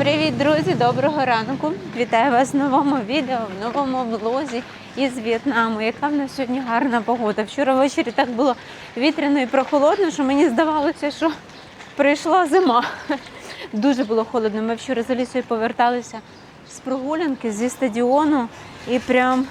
Привіт, друзі! Доброго ранку! Вітаю вас в новому відео, в новому влозі із В'єтнаму. Яка в нас сьогодні гарна погода. Вчора ввечері так було вітряно і прохолодно, що мені здавалося, що прийшла зима. Дуже було холодно. Ми вчора з Алісою поверталися з прогулянки зі стадіону і прям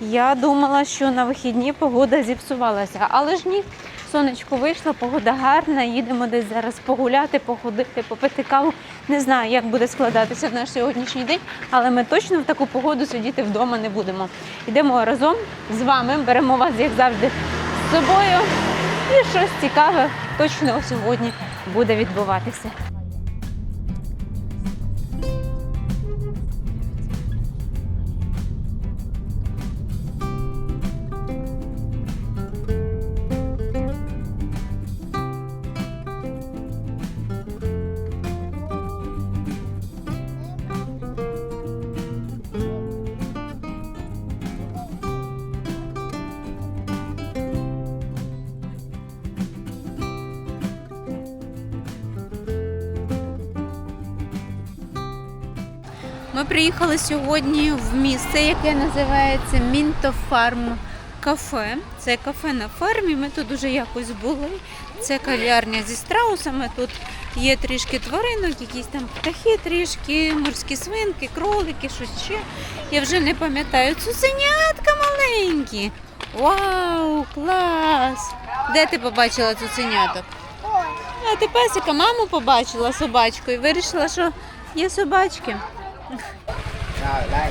я думала, що на вихідні погода зіпсувалася, але ж ні. Сонечко вийшло, погода гарна. Їдемо десь зараз погуляти, походити, попити каву. Не знаю, як буде складатися наш сьогоднішній день, але ми точно в таку погоду сидіти вдома не будемо. Йдемо разом з вами, беремо вас, як завжди, з собою. І щось цікаве точно сьогодні буде відбуватися. Ми приїхали сьогодні в місце, яке називається Мінтофарм кафе. Це кафе на фермі. Ми тут уже якось були. Це кав'ярня зі страусами. Тут є трішки тваринок, якісь там птахи, трішки, морські свинки, кролики, щось ще. Я вже не пам'ятаю. Цуценятка маленькі. Вау, клас! Де ти побачила цуценяток? А ти песика, маму побачила собачку і вирішила, що є собачки. Rồi đây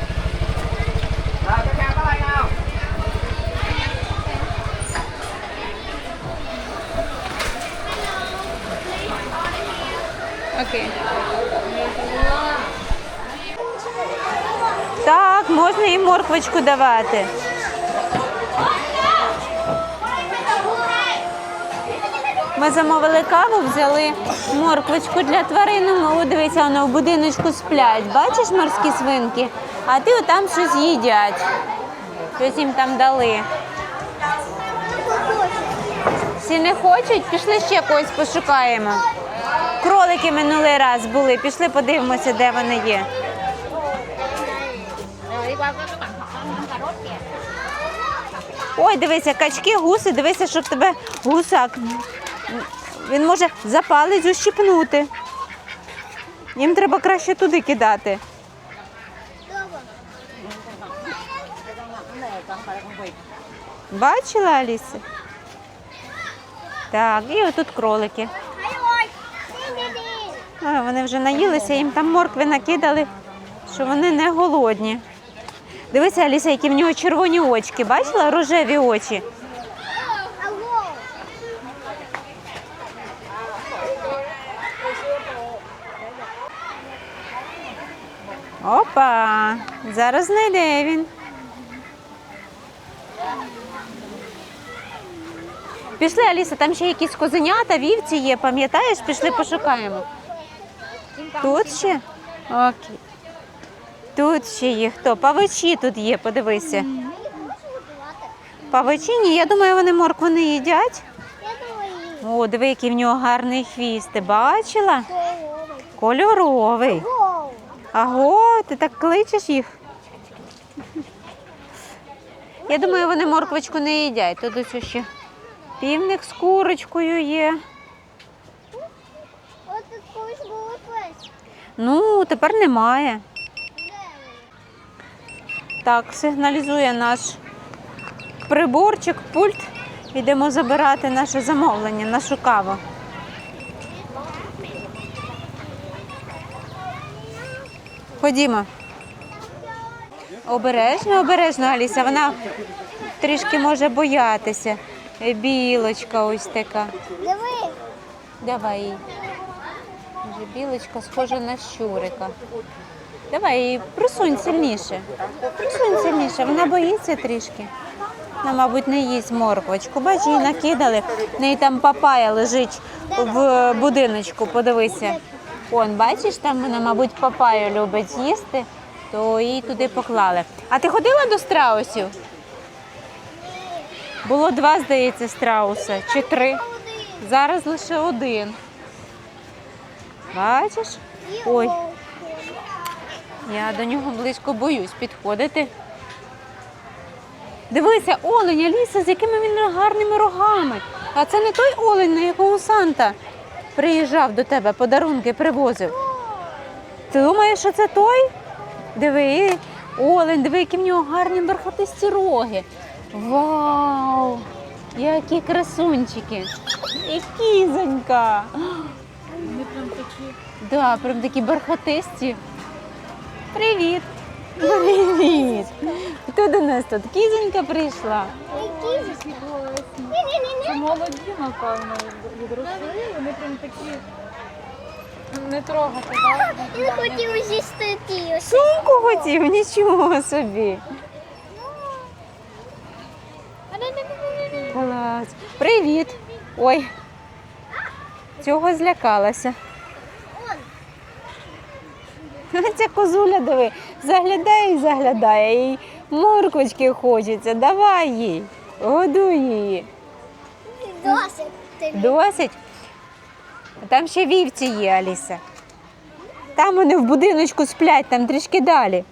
Rồi các em có đây nào Окей. Так, можна і морквочку давати. Ми замовили каву, взяли морквочку для тварин. О, дивися, воно в будиночку сплять. Бачиш морські свинки? А ти отам щось їдять. Щось їм там дали. Всі не хочуть, пішли ще когось пошукаємо. Кролики минулий раз були. Пішли подивимося, де вони є. Ой, дивися, качки, гуси, дивися, щоб тебе гусак. Він може за палець ущипнути. Їм треба краще туди кидати. Бачила Аліса? Так, і отут кролики. А, вони вже наїлися, їм там моркви накидали, що вони не голодні. Дивися, Аліса, які в нього червоні очки. Бачила рожеві очі? Опа! Зараз знайде він. Пішли, Аліса, там ще якісь козенята, вівці є, пам'ятаєш? Пішли пошукаємо. Тут ще? Окей. Тут ще є хто? Павичі тут є, подивися. Павичі, ні, я думаю, вони моркву не їдять. О, диви, який в нього гарний хвіст. Ти бачила? Кольоровий. Аго, ти так кличеш їх? Я думаю, вони морквочку не їдять. Тут ось ще півник з курочкою є. От тут колись було пес. Ну, тепер немає. Так, сигналізує наш приборчик, пульт. Йдемо забирати наше замовлення, нашу каву. Ходімо. Обережно, обережно, Аліса. Вона трішки може боятися. Білочка ось така. Диви, Давай їй. Білочка схожа на щурика. Давай її присунь сильніше. Присунь сильніше, вона боїться трішки. Вона, мабуть, не їсть морквочку. Бач, її накидали. В неї там папая лежить в будиночку, подивися. Он, бачиш, там вона, мабуть, папаю любить їсти, то її туди поклали. А ти ходила до страусів? Було два, здається, страуса, чи три. Зараз лише один. Бачиш? Ой. Я до нього близько боюсь підходити. Дивися, олень, Аліса, з якими він гарними рогами. А це не той олень, на якого Санта приїжджав до тебе, подарунки привозив. Ти думаєш, що це той? Диви, олень, диви, які в нього гарні бархатисті роги. Вау! Які красунчики! І кізонька! Вони прям такі. Да, прям такі бархатисті. Привіт! Привіт! Хто до нас тут? Кізонька прийшла. Які ж? Такі класні. Це Ні-ні-ні. Молоді, напевно, відросли. Вони прям такі. Не трогати, так? Він хотів з'їсти ті. Сумку хотів, нічого собі. Клас. Привіт. Ой. Цього злякалася. Ця козуля, диви, заглядає і заглядає, їй моркочки хочеться. Давай їй, годуй її. Досить. Досить. Там ще вівці є, Аліса. Там вони в будиночку сплять, там трішки далі.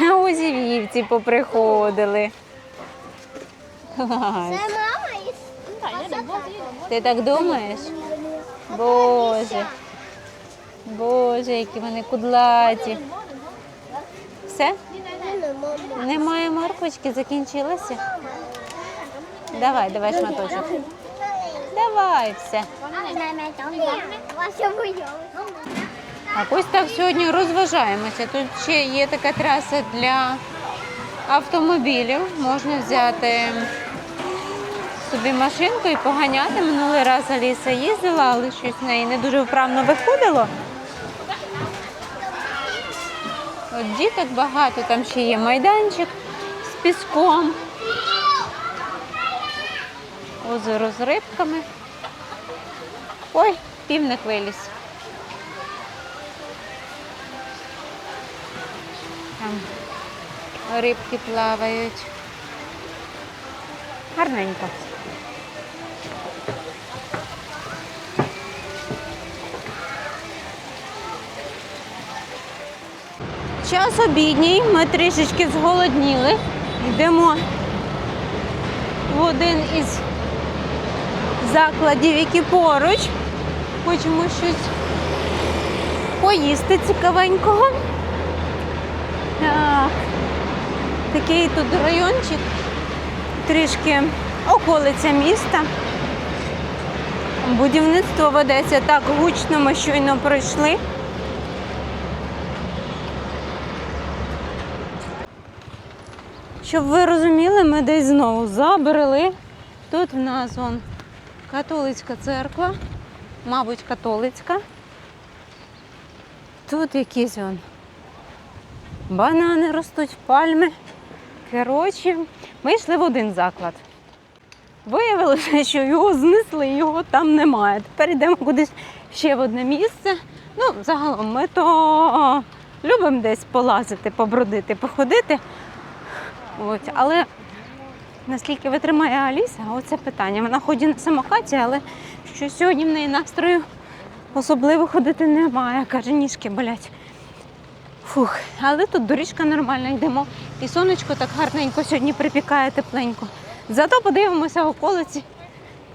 А ось і вівці поприходили. Це мама і Ти так думаєш? Боже. Боже, які вони кудлаті. Все? Немає морквочки, закінчилося? Давай, давай шматочок. Давай все. А ось так сьогодні розважаємося. Тут ще є така траса для автомобілів. Можна взяти собі машинку і поганяти. Минулий раз Аліса їздила, але щось в неї не дуже вправно виходило. От діток багато, там ще є майданчик з піском. Озеро з рибками. Ой, півник виліз. Там рибки плавають. Гарненько. Час обідній, ми трішечки зголодніли. Йдемо в один із закладів, які поруч. Хочемо щось поїсти цікавенького. Так. Такий тут райончик, трішки околиця міста. Будівництво ведеться так гучно, ми щойно пройшли. Щоб ви розуміли, ми десь знову забрели. Тут в нас вон католицька церква, мабуть, католицька. Тут якісь вон банани ростуть, пальми. Коротше, ми йшли в один заклад. Виявилося, що його знесли, його там немає. Тепер йдемо кудись ще в одне місце. Ну, загалом ми то любимо десь полазити, побродити, походити. От, але наскільки витримає Аліса, оце питання. Вона ходить на самокаті, але що сьогодні в неї настрою особливо ходити немає. Каже, ніжки болять. Фух, але тут доріжка нормальна, йдемо. І сонечко так гарненько сьогодні припікає тепленько. Зато подивимося околиці.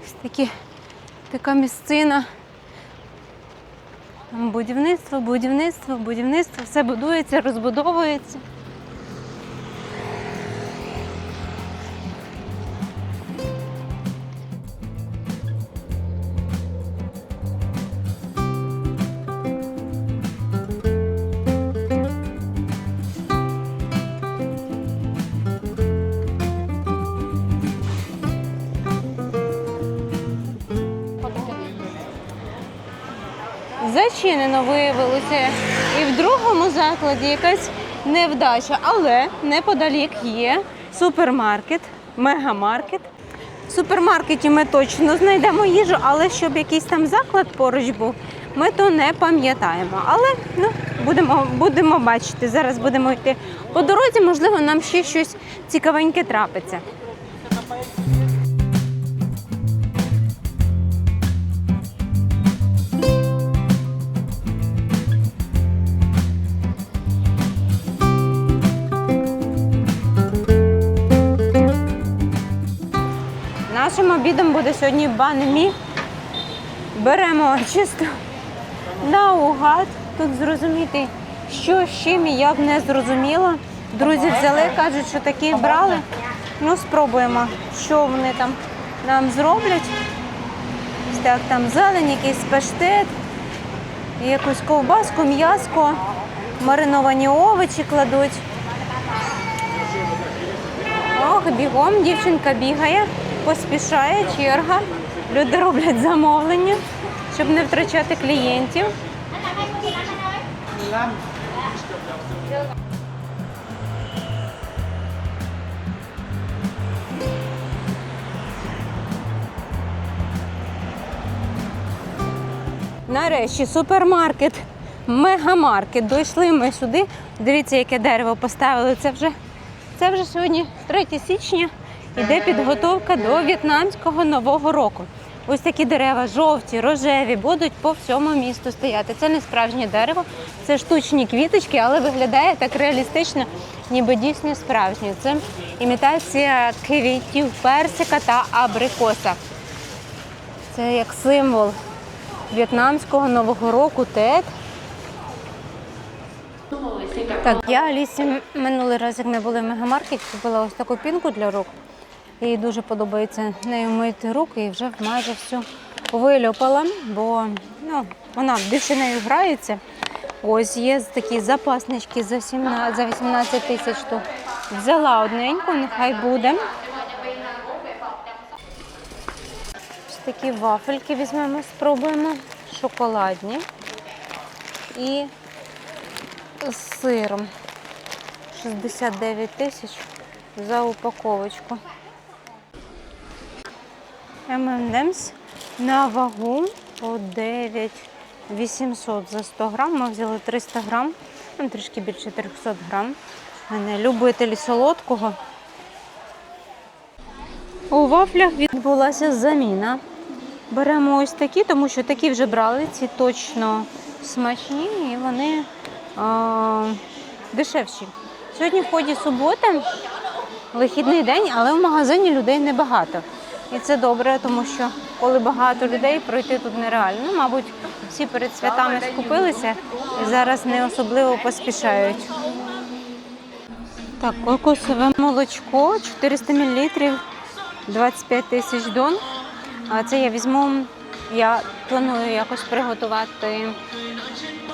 Ось такі, така місцина. Будівництво, будівництво, будівництво, все будується, розбудовується. Зачинено виявилося і в другому закладі якась невдача, але неподалік є супермаркет, мегамаркет. В супермаркеті ми точно знайдемо їжу, але щоб якийсь там заклад поруч був, ми то не пам'ятаємо. Але ну, будемо, будемо бачити. Зараз будемо йти по дорозі, можливо, нам ще щось цікавеньке трапиться. Нашим обідом буде сьогодні банмі. Беремо чисто наугад. Тут зрозуміти, що з чим і як не зрозуміло. Друзі взяли, кажуть, що такі брали. Ну, спробуємо, що вони там нам зроблять. Так, там зелень, якийсь паштет, якусь ковбаску, м'яско, мариновані овочі кладуть. Ох, бігом дівчинка бігає, поспішає, черга. Люди роблять замовлення, щоб не втрачати клієнтів. Нарешті супермаркет, мегамаркет. Дійшли ми сюди. Дивіться, яке дерево поставили. Це вже, це вже сьогодні 3 січня. Іде підготовка до в'єтнамського нового року. Ось такі дерева жовті, рожеві, будуть по всьому місту стояти. Це не справжнє дерево, це штучні квіточки, але виглядає так реалістично, ніби дійсно справжні. Це імітація квітів персика та абрикоса. Це як символ в'єтнамського нового року ТЕТ. Так, я Алісі минулий раз, як ми були в мегамаркеті, купила ось таку пінку для рук. Їй дуже подобається нею мити руки і вже майже всю вилюпала, бо ну, вона більше нею грається. Ось є такі запаснички за 17, за 18 тисяч штук. Взяла одненьку, нехай буде. Ось такі вафельки візьмемо, спробуємо. Шоколадні. І з сиром. 69 тисяч за упаковочку. M&M's на вагу по 9 800 за 100 грам. Ми взяли 300 грам, ну, трішки більше 300 грам. Мене любителі солодкого. У вафлях відбулася заміна. Беремо ось такі, тому що такі вже брали, ці точно смачні і вони а, дешевші. Сьогодні в ході суботи, вихідний день, але в магазині людей небагато. І це добре, тому що коли багато людей, пройти тут нереально. Ну, мабуть, всі перед святами скупилися і зараз не особливо поспішають. Так, кокосове молочко 400 мл, 25 тисяч дон. А це я візьму, я планую якось приготувати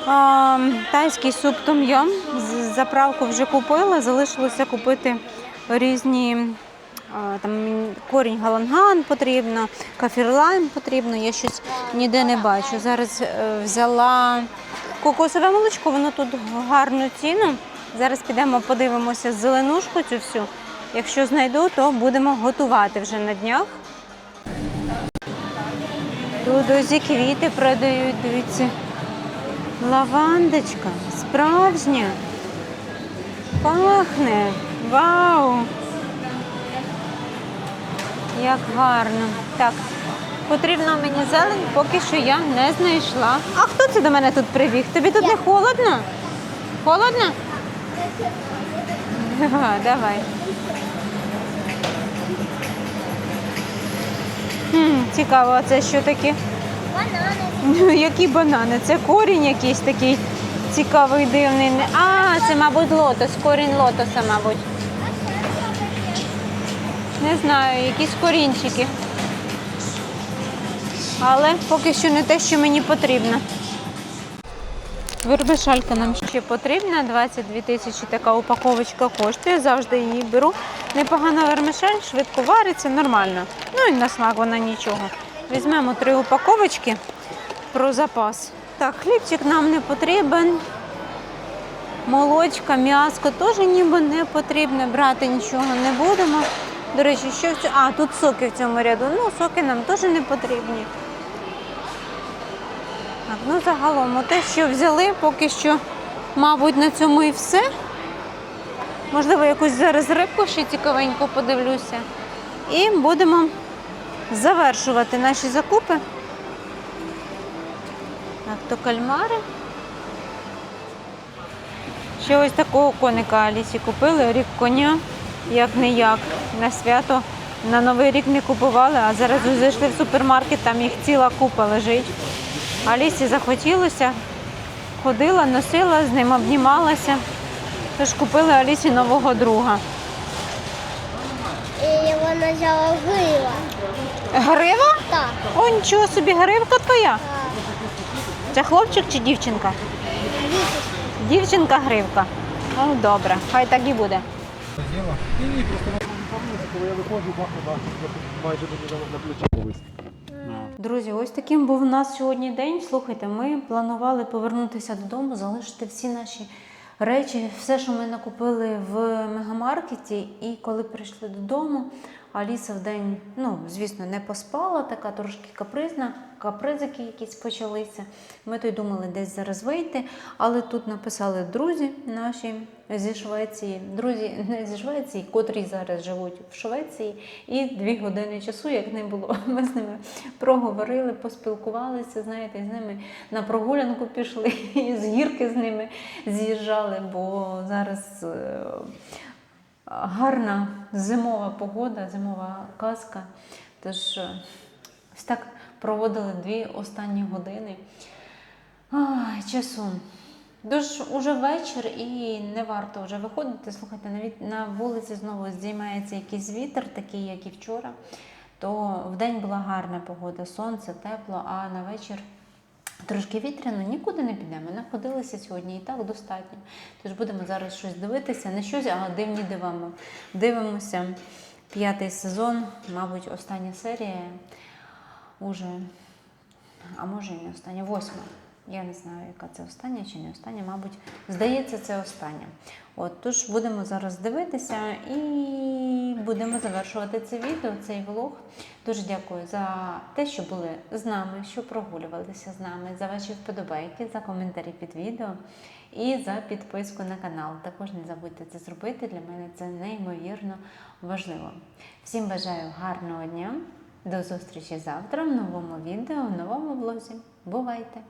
а, тайський суп том-ям. З- Заправку вже купила, залишилося купити різні. Там корінь галанган потрібно, кафір лайм потрібно, я щось ніде не бачу. Зараз е, взяла кокосове молочко, воно тут гарну ціну. Зараз підемо подивимося зеленушку цю всю. Якщо знайду, то будемо готувати вже на днях. Тут ось квіти продають, дивіться. Лавандочка, справжня. Пахне. Вау! Як гарно. Так, потрібно мені зелень, поки що я не знайшла. А хто це до мене тут прибіг? Тобі тут не холодно? Холодно? Ага, давай. Хм, цікаво, а це що таке? Банани. Ну, Які банани? Це корінь якийсь такий цікавий, дивний. А, це, мабуть, лотос, корінь лотоса, мабуть. Не знаю, якісь корінчики. Але поки що не те, що мені потрібно. Вербишалька нам ще потрібна. 22 тисячі така упаковочка коштує. Завжди її беру. Непогана вермишель, швидко вариться, нормально. Ну і на смак вона нічого. Візьмемо три упаковочки про запас. Так, хлібчик нам не потрібен. Молочка, м'яско теж ніби не потрібне. Брати нічого не будемо. До речі, що в цьому... А, тут соки в цьому ряду. Ну, соки нам теж не потрібні. Так, ну загалом, те, що взяли, поки що, мабуть, на цьому і все. Можливо, якусь зараз рибку ще цікавенько подивлюся. І будемо завершувати наші закупи. Так, то кальмари. Ще ось такого коника Алісі купили, рік коня, як не як, на свято На Новий рік не купували, а зараз зайшли в супермаркет, там їх ціла купа лежить. Алісі захотілося, ходила, носила, з ним обнімалася. Тож купили Алісі нового друга. І його назвала Грива. Грива? Так. О, нічого собі, гривка твоя. так. Це хлопчик чи дівчинка? Діточка. Дівчинка гривка. Ну, добре, хай так і буде. Ні, ні, просто пам'ятаєте, коли я виходжу, бахне, майже мені на, плече. Друзі, ось таким був у нас сьогодні день. Слухайте, ми планували повернутися додому, залишити всі наші речі, все, що ми накупили в мегамаркеті. І коли прийшли додому, Аліса в день, ну, звісно, не поспала, така трошки капризна, капризики якісь почалися. Ми то й думали десь зараз вийти, але тут написали друзі наші зі Швеції, друзі не зі Швеції, котрі зараз живуть в Швеції, і дві години часу, як не було. Ми з ними проговорили, поспілкувалися, знаєте, з ними на прогулянку пішли, і з гірки з ними з'їжджали, бо зараз. е, Гарна зимова погода, зимова казка. Тож е, ось так проводили дві останні години Ай, часу. Тож уже вечір і не варто вже виходити. Слухайте, навіть на вулиці знову здіймається якийсь вітер, такий, як і вчора. То вдень була гарна погода, сонце, тепло, а на вечір трошки вітряно, нікуди не підемо. Находилися сьогодні і так достатньо. Тож будемо зараз щось дивитися, не щось, а дивні дивами. Дивимося п'ятий сезон, мабуть, остання серія уже, а може і не остання, восьма. Я не знаю, яка це остання чи не остання, мабуть, здається, це остання. От, тож будемо зараз дивитися і будемо завершувати це відео, цей влог. Дуже дякую за те, що були з нами, що прогулювалися з нами, за ваші вподобайки, за коментарі під відео і за підписку на канал. Також не забудьте це зробити. Для мене це неймовірно важливо. Всім бажаю гарного дня. До зустрічі завтра в новому відео, в новому влозі. Бувайте!